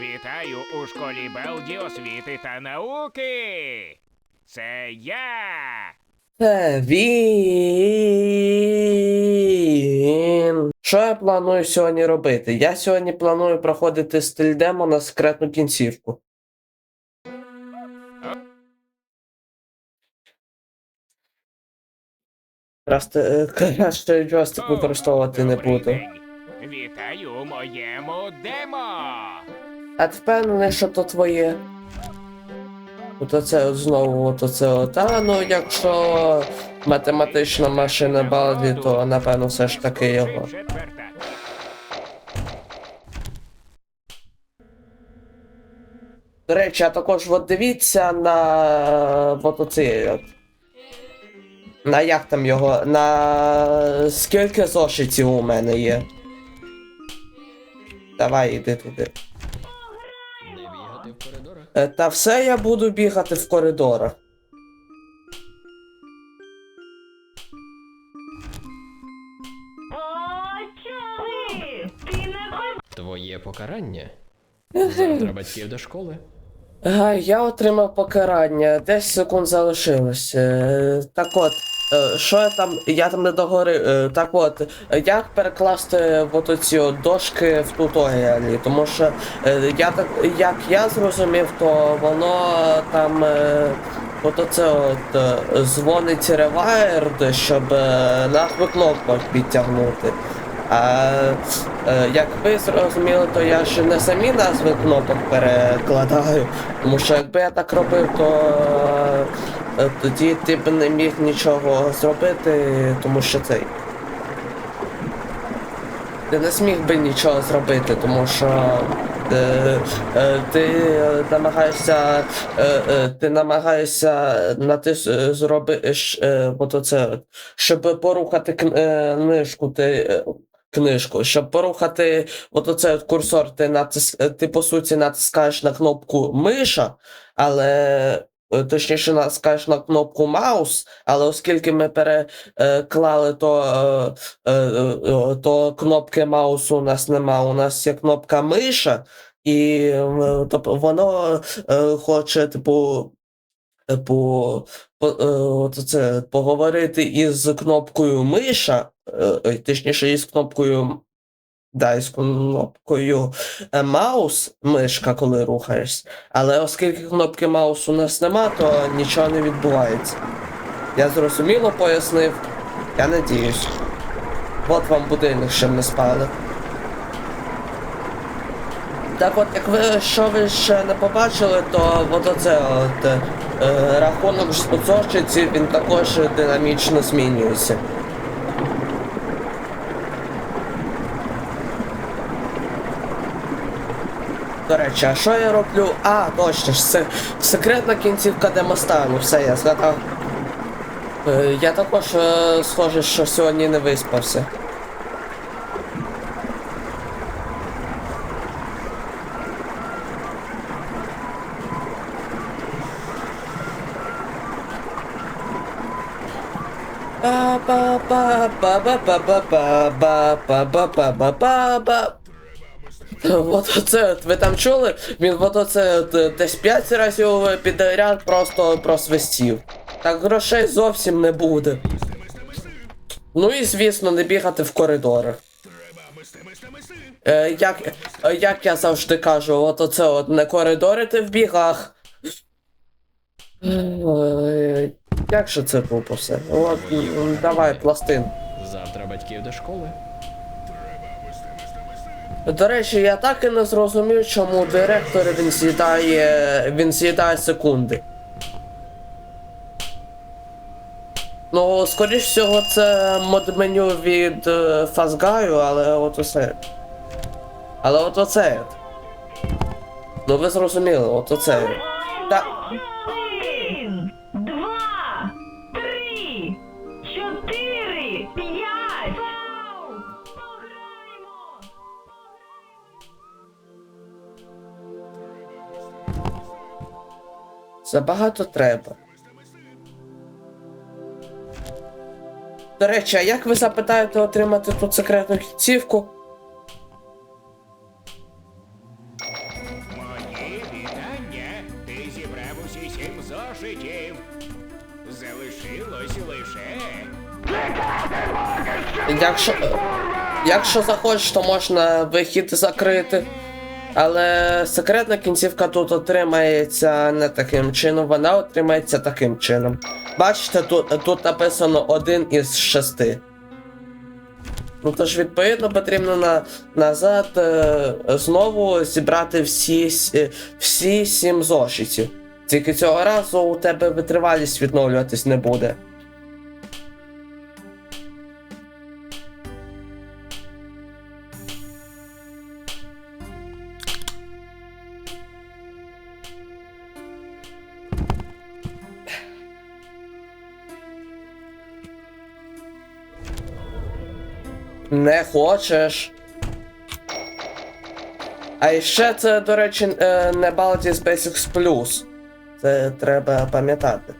Вітаю у школі Белді освіти та науки. Це я. Це він. Що я планую сьогодні робити? Я сьогодні планую проходити стиль демо на секретну кінцівку. Краще, е, краще джойстик використовувати не буду. Вітаю у моєму демо. А впевнений, що то твоє? От оце от знову от оце от. А ну якщо математична машина Балді, то напевно все ж таки його. До речі, а також от дивіться на от оці. от. На як там його? На скільки зошитів у мене є? Давай, іди туди. В коридорах. Е, Та все я буду бігати в коридорах. О, Ти не Твоє покарання. Завтра батьків до школи. Я отримав покарання, 10 секунд залишилось. Е, Так от, що я там. Я там не договорив. Е, Так от, е, як перекласти от оці дошки в туторіалі? Тому що е, я так, як я зрозумів, то воно там. е, От оце от е, дзвонить Rewired, щоб е, нахви кнопку підтягнути. А е, як ви зрозуміли, то я ще не самі назви кнопок перекладаю. Тому що якби я так робив, то е, тоді ти б не міг нічого зробити, тому що цей. Ти не зміг би нічого зробити, тому що е, е, ти намагаєшся, е, е, ти намагаєшся натис е, зробиш е, от, щоб порухати е, книжку, ти е, книжку, щоб порухати оцей курсор, ти натис, е, ти по суті натискаєш на кнопку миша, але е, точніше натискаєш на кнопку маус, але оскільки ми переклали, то, е, е, е, то кнопки маусу у нас нема, у нас є кнопка миша, і е, тобто воно е, хоче, типу. Типу, по, е, от це, поговорити із кнопкою миша, е, е, точніше, із кнопкою. Да, із кнопкою е, маус, мишка, коли рухаєшся. Але оскільки кнопки маус у нас нема, то нічого не відбувається. Я зрозуміло пояснив. Я надіюсь. От вам будильник, щоб не спали. Так от, як ви що ви ще не побачили, то от оце от е, рахунок зошитів, він також динамічно змінюється. До а що я роблю? А, точно ж, це секретна кінцівка демостану, все, я згадав. Е, я також е, схоже, що сьогодні не виспався. Ба-ба-ба-ба-ба-ба-ба-ба-ба-ба-ба-ба. Вот оце, ви там чули? Він от оце е, десь 5 разів підряд просто просвистів. Так грошей зовсім не буде. Ну і звісно, не бігати в коридорах. Е, як, е, як я завжди кажу, от оце от не коридорити в бігах. Е, Як же це тупо все? От, давай, пластин. Завтра батьків до школи. До речі, я так і не зрозумів, чому директор він з'їдає. він з'їдає секунди. Ну, скоріш всього, це мод-меню від е, Фазгаю, але от усе. Але от оце. Ну ви зрозуміли, от оце. от. Забагато треба. До речі, а як ви запитаєте отримати тут секретну кінцівку? Вітання! Ти зібрав усі сім зошитів. Залишилось лише. Якщо, якщо захочеш, то можна вихід закрити. Але секретна кінцівка тут отримається не таким чином, вона отримається таким чином. Бачите, тут, тут написано один із шести. Ну тож, відповідно, потрібно на, назад е, знову зібрати всі, е, всі сім зошитів. Тільки цього разу у тебе витривалість відновлюватись не буде. Хочеш. А ще це, до речі, е, не Baldi's Basics Plus. Це треба пам'ятати.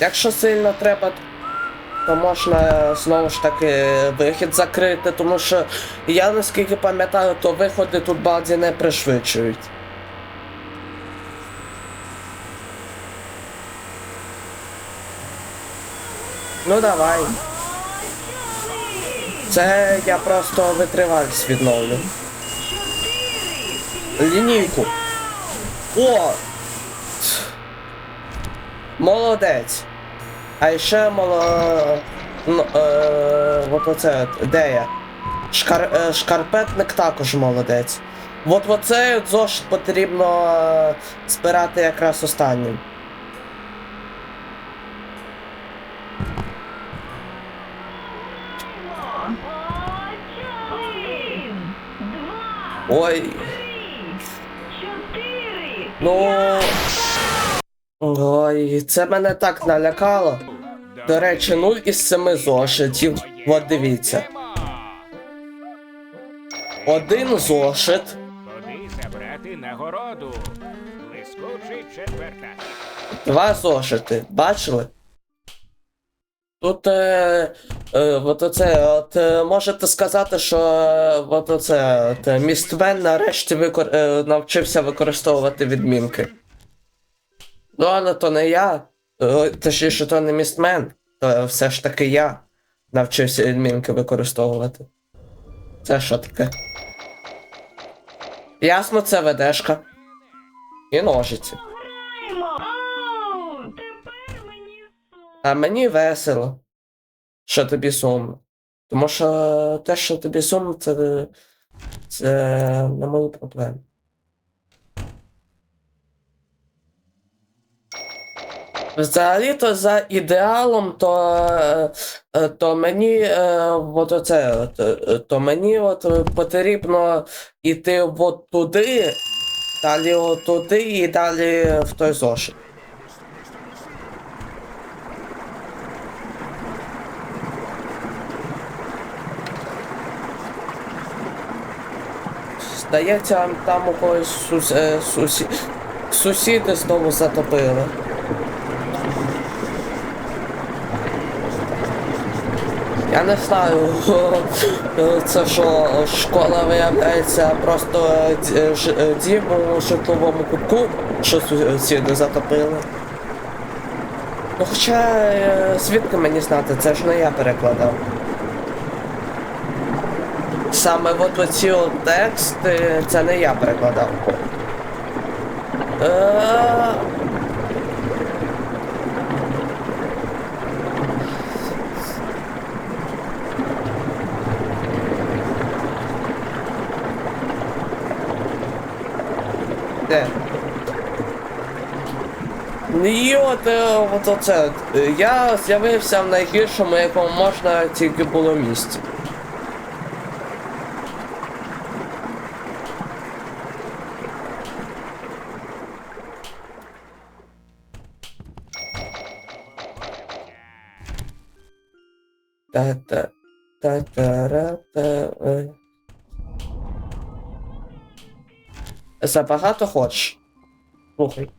Якщо сильно треба, то можна знову ж таки вихід закрити, тому що я наскільки пам'ятаю, то виходи тут Балді не пришвидшують. Ну давай. Це я просто витривалість відновлю. Лінійку. О! Молодець. А ще моло... Ну, е... от оце, де я? Шкар... е, Шкарпетник також молодець. От оцей от зошит потрібно е, збирати якраз останнім. Один, два, Ой. три, чотири, Ну. Ой, це мене так налякало. До речі, нуль із семи зошитів. От дивіться. Один зошит. Куди забрати нагороду? Два зошити. Бачили? Тут е, е, от оце, от е, можете сказати, що е, от оце, от, е, містмен нарешті викор, е, навчився використовувати відмінки. Ну, але то не я. Е, Точніше, то не містмен, то все ж таки я навчився відмінки використовувати. Це що таке? Ясно, це ведешка. І ножиці. А мені весело, що тобі сумно. Тому що те, що тобі сумно, це, це не мої проблеми. Взагалі-то за ідеалом, то, е, то мені е, от оце, е, то мені от потрібно йти от туди, далі от туди і далі в той зошит. Здається, там у когось сус, е, сусі, сусіди знову затопили. Я не знаю, це що школа виявляється просто ж- е, дім у житловому кутку, що сусіди затопили. Ну хоча е, звідки мені знати, це ж не я перекладав. Саме от оці тексти, це не я перекладав. Е, І от, е, от оце. е, Я з'явився в найгіршому, якому можна тільки було місці. Та-та-ра-та, е. Забагато хочеш? Слухай.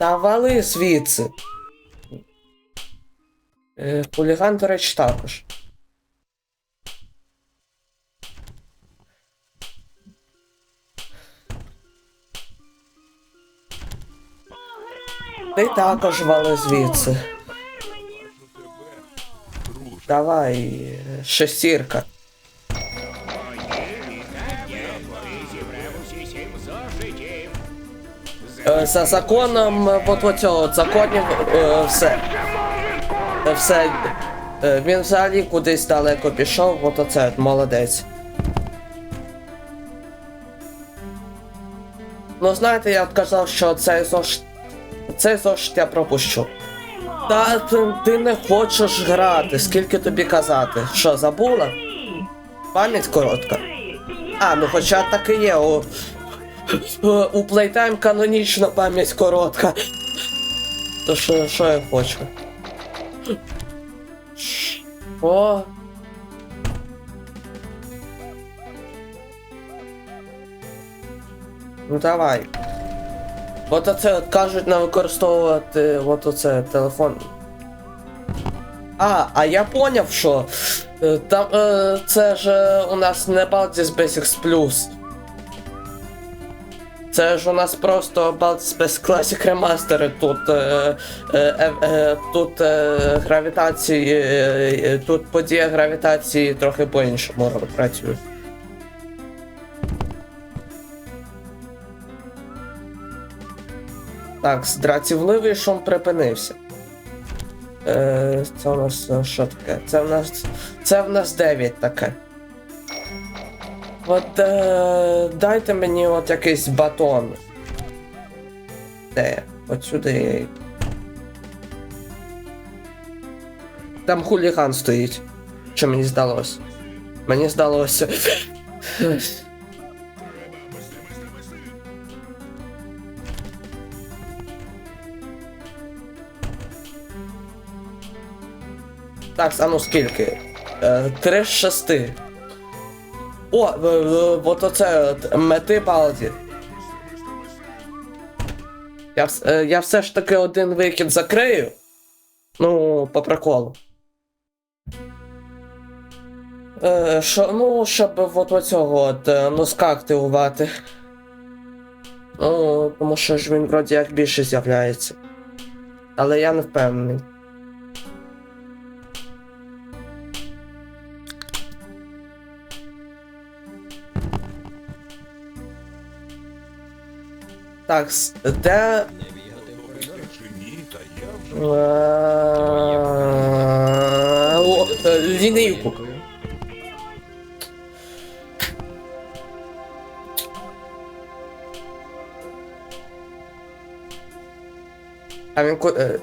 Та вали звідси. Е, хуліган, до речі, також. Ти також вали звідси. Давай, шестірка. Е, За законом е, от оцього законів е, все. Все. Він взагалі кудись далеко пішов, от оце молодець. Ну знаєте, я от казав, що цей зошит. Цей зошит я пропущу. Та ти, не хочеш грати, скільки тобі казати? Що, забула? Пам'ять коротка. А, ну хоча так і є. У, у Playtime канонічна пам'ять коротка. То що, що я хочу? О. Ну давай. От оце кажуть не використовувати от оце телефон. А, а я поняв, що е, там е, це ж е, у нас не Baldi's Basics Plus. Це ж у нас просто Baldi's Basics Classic Remastered. Тут, е, е, е, е, тут е, гравітації, е, тут подія гравітації трохи по-іншому працює. Так, драцівливий шум припинився. Е, це у нас е, що таке? Це в нас. Це в нас 9 таке. От е, дайте мені от якийсь батон. Де? От сюди. Там хуліган стоїть. Що мені здалося? Мені здалося. Так, а ну скільки? Е, Три з шести. О, е, е, от оце мети балді. Я, я все ж таки один викид закрию. Ну, по приколу. Що, ну, щоб от оцього от носка активувати. Ну, тому що ж він вроді як більше з'являється. Але я не впевнений. Так, с- де. Е, е, Лінійку. А він ку. е,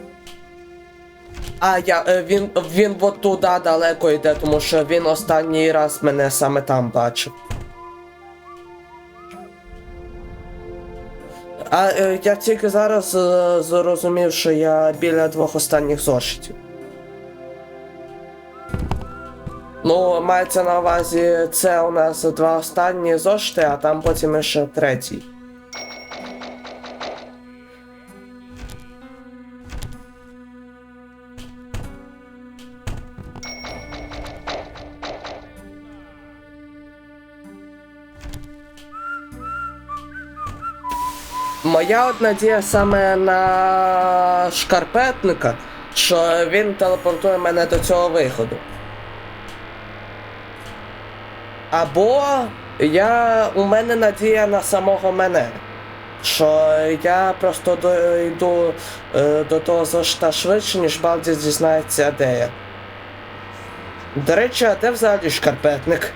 А, я, він, він от туди далеко йде, тому що він останній раз мене саме там бачив. А е, я тільки зараз е, зрозумів, що я біля двох останніх зошитів. Ну, мається на увазі, це у нас два останні зошити, а там потім ще третій. Моя от надія саме на шкарпетника, що він телепортує мене до цього виходу. Або я. у мене надія на самого мене. Що я просто дойду е, до того зошита швидше, ніж Балді дізнається, де я. До речі, а де взагалі шкарпетник?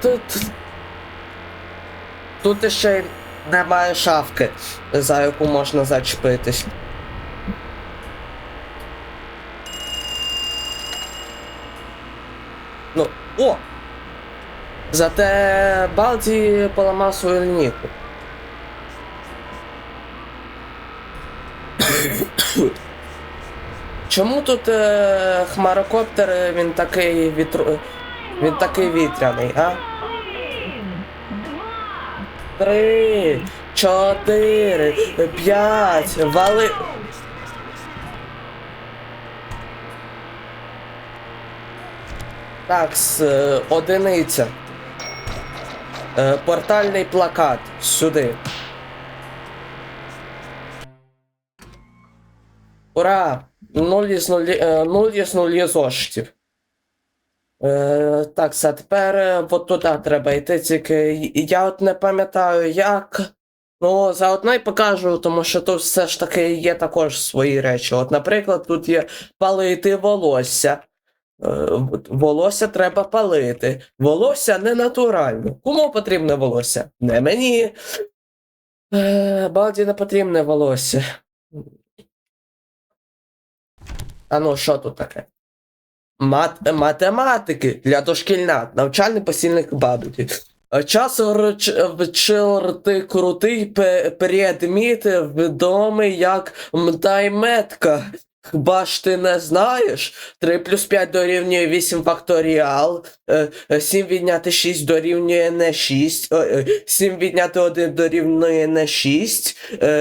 Тут. Тут ще немає шафки, за яку можна зачепитись. Ну, о! Зате Балді поламав свою лінійку. Чому тут е, хмарокоптер він такий вітру. Він такий вітряний, а? Три, чотири, п'ять, вали. Так, с, е, одиниця. Е, Портальний плакат. Сюди. Ура! Нулі, е, нуль із нулі зошитів. Е, так, а тепер е, от туди треба йти, тільки я от не пам'ятаю як. Ну, заодно й покажу, тому що тут все ж таки є також свої речі. От, наприклад, тут є палити волосся. Е, волосся треба палити. Волосся не натурально. Кому потрібне волосся? Не мені. Е, Балді не потрібне волосся. А ну, що тут таке? Мат, математики для дошкільнят. Навчальний посільник бабуті. Час вчорти крутий предмет, відомий як мтайметка. Хіба ж ти не знаєш? 3 плюс 5 дорівнює 8 факторіал, е, е, 7 відняти 6 дорівнює не 6, е, е, 7 відняти 1 дорівнює не 6,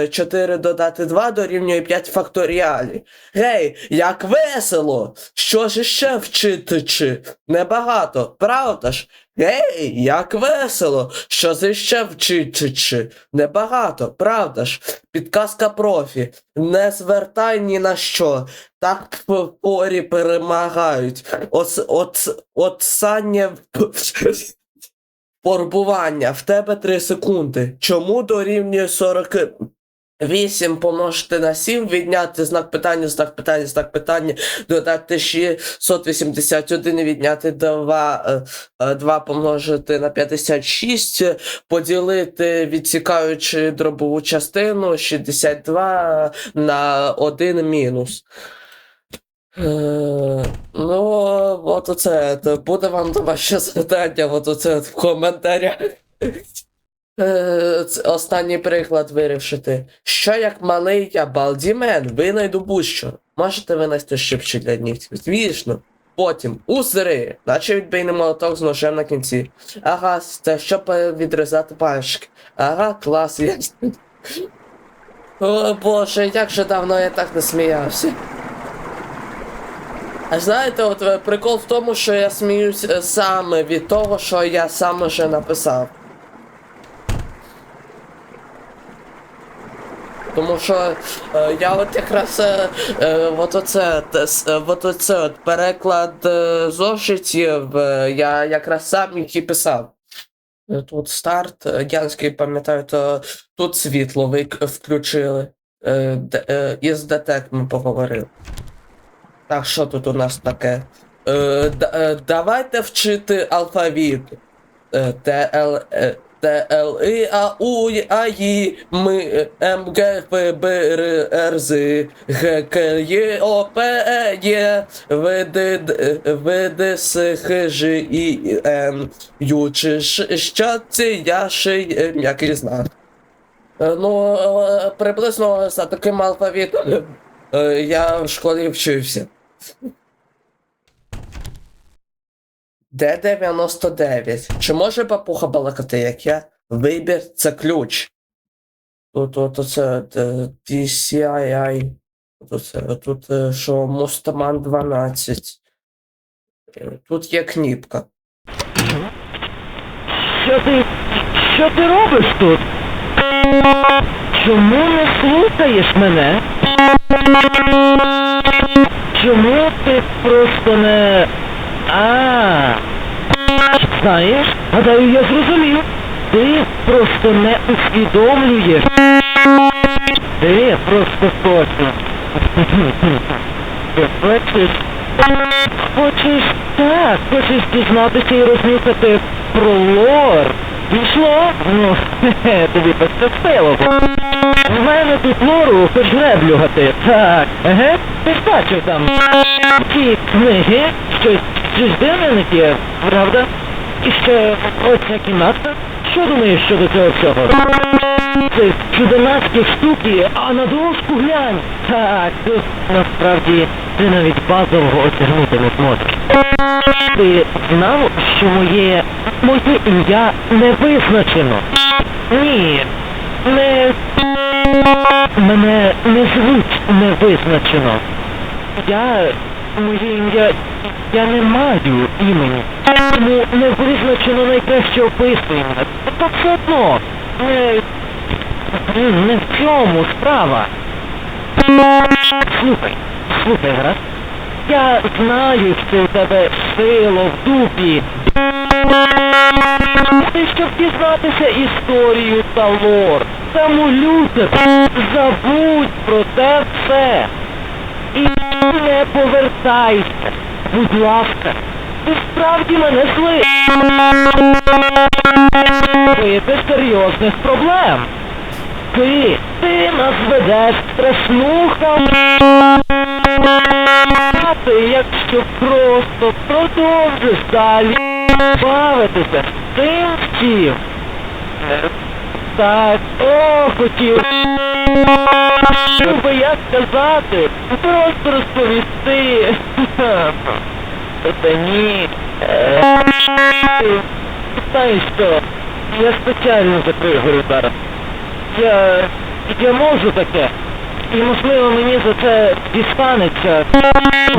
4 додати 2 дорівнює 5 факторіалів. Гей, як весело! Що ж іще вчити чи? Небагато, правда ж? Гей, як весело! Що ж іще вчити чи? Небагато, правда ж? Підказка профі. Не звертай ні на що. Так в порі перемагають. От, от Порбування. В тебе 3 секунди. Чому дорівнює 40 8 помножити на 7, відняти знак питання, знак питання, знак питання, додати 681, відняти 2, 2 помножити на 56, поділити, відсікаючи дробову частину, 62 на 1 мінус. Е, ну, от оце, буде вам домашнє завдання, от оце в коментарях. Е, Останній приклад вирішити. Що як малий я балдімен, винайду будь-що. Можете винести щипчик для нігтів. Звісно. Потім узри, наче відбийний молоток з ножем на кінці. Ага, це щоб е, відрізати пальчики. Ага, клас, ясно. О боже, як же давно я так не сміявся. А знаєте, от е, прикол в тому, що я сміюсь е, саме від того, що я сам уже написав. Тому що е, я от якраз е, е, от оце, е, от оце от переклад е, зошитів, е, я якраз сам їх і писав. Е, Тут старт, е, Янський, пам'ятаю, то тут світло вик- включили. Е, е, із ДТЕК ми поговорили. Так, що тут у нас таке? Е, е, давайте вчити алфавіт. Е, Т, е, Т, Л, І, А, У, Й, А, І, М, е, М, Г, Ф, Б, Р, Р, З, Г, К, Є, О, П, Е, Є, В, Д, Д, е, В, Д, С, Х, Ж, І, Н, Ю, Ч, Ш, Щ, Ц, Я, Ш, Й, м'який знак. Е, Ну, приблизно за таким алфавітом я в школі вчився. Д-99. Чи може папуха балакати, як я? Вибір це ключ. Тут от оце е, DCII. Тут, це, тут е, що Мустаман 12. Е, Тут є кніпка. Що ти. Що ти робиш тут? Чому не слухаєш мене? Чому ти просто не. А. Знаєш, гадаю, я зрозумів. Ти просто не усвідомлюєш. Ти просто точно. Ти хочеш. Хочеш так, хочеш дізнатися і рознюхати про лор. Пішло? Ну, хе-хе, тобі пощастило. У мене тут лору хоч греблюгати. Так, еге, ти ж бачив там. Ті книги, щось, не є, правда? І ще оця кімната. Що думаєш щодо цього всього? Це чудернацькі штуки, а на дошку глянь. Так, тут насправді ти навіть базового осягнути не зможеш. Ти знав, що моє моє ім'я не визначено. Ні. Не. Мене не звуть невизначено. Я. Моє ім'я. Я не маю імені. Тому не визначено найкраще описування. Та все одно. Не. Не в цьому справа. Слухай, слухай, гаразд. Я знаю, що у тебе сило в дупі. Ти щоб дізнатися історію та лор. Тому люди, забудь про те все. І не повертайся. Будь ласка, ти справді мене зли. Ти серйозних проблем. Ти, ти нас ведеш в страшну ти, якщо просто продовжиш далі бавитися втім. Е, Так, о, хотів. Щоб як сказати, просто розповісти. Та ні. Е, Знаєш що, я спеціально закрию горю зараз. Я... я можу таке. І можливо мені за це дістанеться.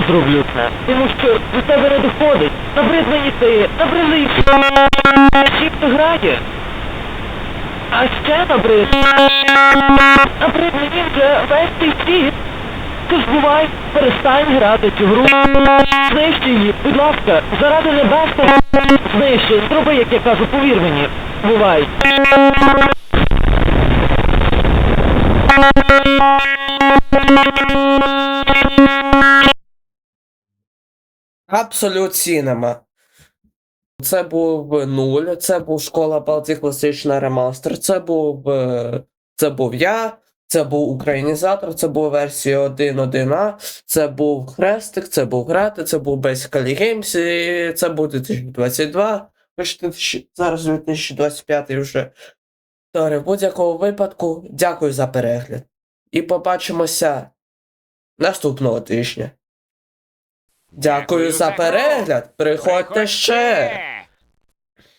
Зроблю це. Тому що до тебе не доходить. Набрид мені ти, набридли і все. Чіп грає. А ще набрид. Набрид мені вже весь цей світ. Тож бувай, перестань грати цю гру. Знищи її, будь ласка, заради небесного. Знищи, зроби, як я кажу, повір мені. Бувай. Абсолют Сінема. Це був нуль, це був школа Балтії класична ремастер, це був. е, Це був я, це був українізатор, це була версія 1.1а, це був Хрестик, це був Грати, це був Basically Games, і це був 2022. Хоч 2000 зараз 2025 вже. Добре, в будь-якому випадку, дякую за перегляд. І побачимося наступного тижня. Дякую Дякую за перегляд. Приходьте ще.